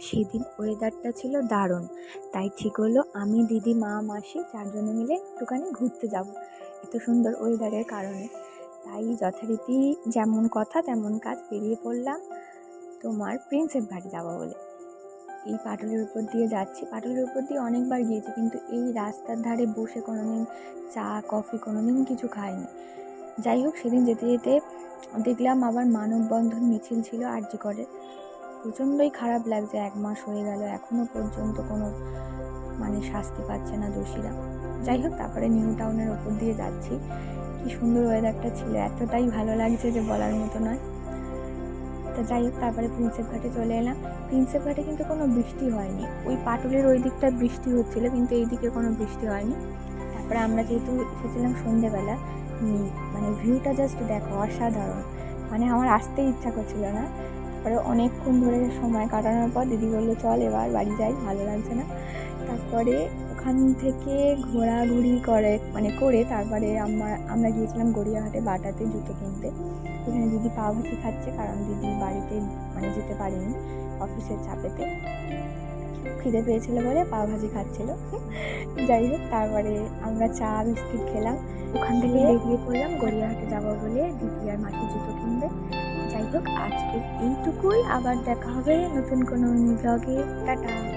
সেদিন ওয়েদারটা ছিল দারুণ। তাই ঠিক হলো আমি, দিদি, মা, মাসি চারজনে মিলে একটুখানি ঘুরতে যাব এত সুন্দর ওয়েদারের কারণে। তাই যথারীতি যেমন কথা তেমন কাজ বেরিয়ে পড়লাম তোমার প্রিন্সেপ ঘাট যাব বলে। এই পাটুলির উপর দিয়ে যাচ্ছি। পাটুলির উপর দিয়ে অনেকবার গিয়েছি কিন্তু এই রাস্তার ধারে বসে কোনো দিন চা, কফি কোনো দিন কিছু খাইনি। যাই হোক, সেদিন যেতে যেতে দেখলাম আবার মানববন্ধন মিছিল ছিল আরজি করে। প্রচণ্ডই খারাপ লাগছে, এক মাস হয়ে গেল এখনও পর্যন্ত কোনো মানে শাস্তি পাচ্ছে না দোষীরা। যাই হোক, তারপরে নিউ টাউনের ওপর দিয়ে যাচ্ছি। কি সুন্দর ওয়েদারটা ছিল, এতটাই ভালো লাগছে যে বলার মতো নয়। তা যাই হোক, তারপরে প্রিন্সেপ ঘাটে চলে এলাম। প্রিন্সেপ ঘাটে কিন্তু কোনো বৃষ্টি হয়নি। ওই পাটুলের ওই দিকটা বৃষ্টি হচ্ছিল, কিন্তু এই দিকে কোনো বৃষ্টি হয়নি। তারপরে আমরা যেহেতু এসেছিলাম সন্ধেবেলা মানে ভিউটা জাস্ট দেখো, অসাধারণ। মানে আমার আসতেই ইচ্ছা করছিল না। তারপরে অনেকক্ষণ ধরে সময় কাটানোর পর দিদি বলল, চল এবার বাড়ি যাই, ভালো লাগছে না। তারপরে ওখান থেকে ঘোরাঘুরি করে মানে করে তারপরে আমরা আমরা গিয়েছিলাম গড়িয়াহাটে বাটাতে জুতো কিনতে। এখানে দিদি পাওভাজি খাচ্ছে, কারণ দিদি বাড়িতে মানে যেতে পারেনি অফিসের চাপেতে। খিদে পেয়েছিল বলে পাওভাজি খাচ্ছিল। যাই হোক, তারপরে আমরা চা, বিস্কিট খেলাম। ওখান থেকে বেরিয়ে পড়লাম, গড়িয়াহাটে যাব বলে দিদি আর মাসি জুতো কিনবে। হোক আজকে এইটুকুই। আবার দেখা হবে নতুন কোনো ব্লগে টাটা।